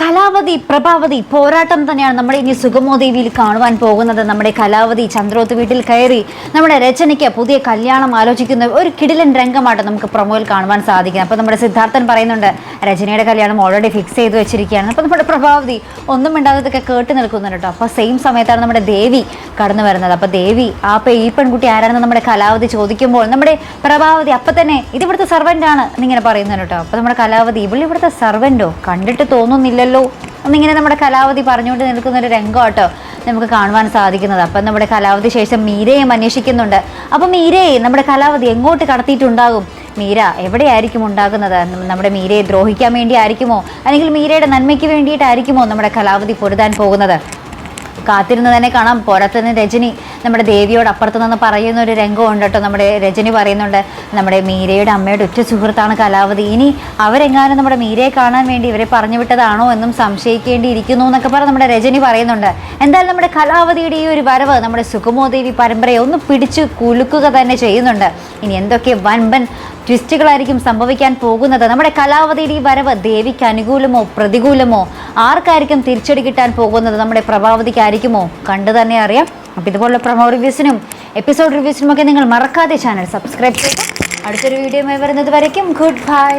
കലാവതി പ്രഭാവതി പോരാട്ടം തന്നെയാണ് നമ്മുടെ ഇനി സുഗമോ ദേവിയിൽ കാണുവാൻ പോകുന്നത്. നമ്മുടെ കലാവതി ചന്ദ്രോത്ത് വീട്ടിൽ കയറി നമ്മുടെ രചനയ്ക്ക് പുതിയ കല്യാണം ആലോചിക്കുന്ന ഒരു കിടിലൻ രംഗമായിട്ട് നമുക്ക് പ്രൊമോയിൽ കാണുവാൻ സാധിക്കും അപ്പോൾ നമ്മുടെ സിദ്ധാർത്ഥൻ പറയുന്നുണ്ട് രചനയുടെ കല്യാണം ഓൾറെഡി ഫിക്സ് ചെയ്ത് വെച്ചിരിക്കുകയാണ്. അപ്പോൾ നമ്മുടെ പ്രഭാവതി ഒന്നും മിണ്ടാത്തതൊക്കെ കേട്ട് നിൽക്കുന്നുണ്ട് കേട്ടോ. അപ്പോൾ സെയിം സമയത്താണ് നമ്മുടെ ദേവി കടന്നു വരുന്നത്. അപ്പോൾ ദേവി ആ ഈ പെൺകുട്ടി ആരാണെന്ന് നമ്മുടെ കലാവതി ചോദിക്കുമ്പോൾ നമ്മുടെ പ്രഭാവതി അപ്പം തന്നെ ഇത് ഇവിടുത്തെ സർവന്റാണ് എന്നിങ്ങനെ പറയുന്നുണ്ട് കേട്ടോ. അപ്പോൾ നമ്മുടെ കലാവതി ഇവിടെ ഇവിടുത്തെ സർവന്റോ കണ്ടിട്ട് തോന്നുന്നില്ലല്ലോ. എന്നിങ്ങനെ നമ്മുടെ കലാവതി പറഞ്ഞുകൊണ്ട് നിൽക്കുന്ന ഒരു രംഗമാട്ടോ നമുക്ക് കാണുവാൻ സാധിക്കുന്നത്. അപ്പം നമ്മുടെ കലാവതി ശേഷം മീരയും അന്വേഷിക്കുന്നുണ്ട്. അപ്പം മീരയെ നമ്മുടെ കലാവതി എങ്ങോട്ട് കടത്തിയിട്ടുണ്ടാകും? മീര എവിടെയായിരിക്കും ഉണ്ടാകുന്നത്? നമ്മുടെ മീരയെ ദ്രോഹിക്കാൻ വേണ്ടി ആയിരിക്കുമോ അല്ലെങ്കിൽ മീരയുടെ നന്മയ്ക്ക് വേണ്ടിയിട്ടായിരിക്കുമോ നമ്മുടെ കലാവതി പൊരുതാൻ പോകുന്നത്? കാത്തിരുന്ന് തന്നെ കാണാം. പോരാത്തതിന് രജനി നമ്മുടെ ദേവിയോട് അപ്പുറത്ത് നിന്ന് പറയുന്ന ഒരു രംഗമുണ്ട് കേട്ടോ. നമ്മുടെ രജനി പറയുന്നുണ്ട് നമ്മുടെ മീരയുടെ അമ്മയുടെ ഉറ്റ സുഹൃത്താണ് കലാവതി. ഇനി അവരെങ്ങാനും നമ്മുടെ മീരയെ കാണാൻ വേണ്ടി ഇവരെ പറഞ്ഞു വിട്ടതാണോ എന്നും സംശയിക്കേണ്ടിയിരിക്കുന്നു എന്നൊക്കെ പറഞ്ഞ് നമ്മുടെ രജനി പറയുന്നുണ്ട്. എന്തായാലും നമ്മുടെ കലാവതിയുടെ ഈ ഒരു വരവ് നമ്മുടെ സുഗമോദേവി പരമ്പരയെ ഒന്ന് പിടിച്ച് കുലുക്കുക തന്നെ ചെയ്യുന്നുണ്ട്. ഇനി എന്തൊക്കെ വൻപൻ ട്വിസ്റ്റുകളായിരിക്കും സംഭവിക്കാൻ പോകുന്നത്. നമ്മുടെ കലാവതിയുടെ ഈ വരവ് ദേവിക്ക് അനുകൂലമോ പ്രതികൂലമോ? ആർക്കായിരിക്കും തിരിച്ചടി കിട്ടാൻ പോകുന്നത്? നമ്മുടെ പ്രഭാവതിക്കായിരിക്കുമോ? കണ്ടു തന്നെ അറിയാം. അപ്പോൾ ഇതുപോലുള്ള പ്രമോ റിവ്യൂസിനും എപ്പിസോഡ് റിവ്യൂസിനുമൊക്കെ നിങ്ങൾ മറക്കാതെ ചാനൽ സബ്സ്ക്രൈബ് ചെയ്യുക അടുത്തൊരു വീഡിയോ വരുന്നത് വരയ്ക്കും. Good bye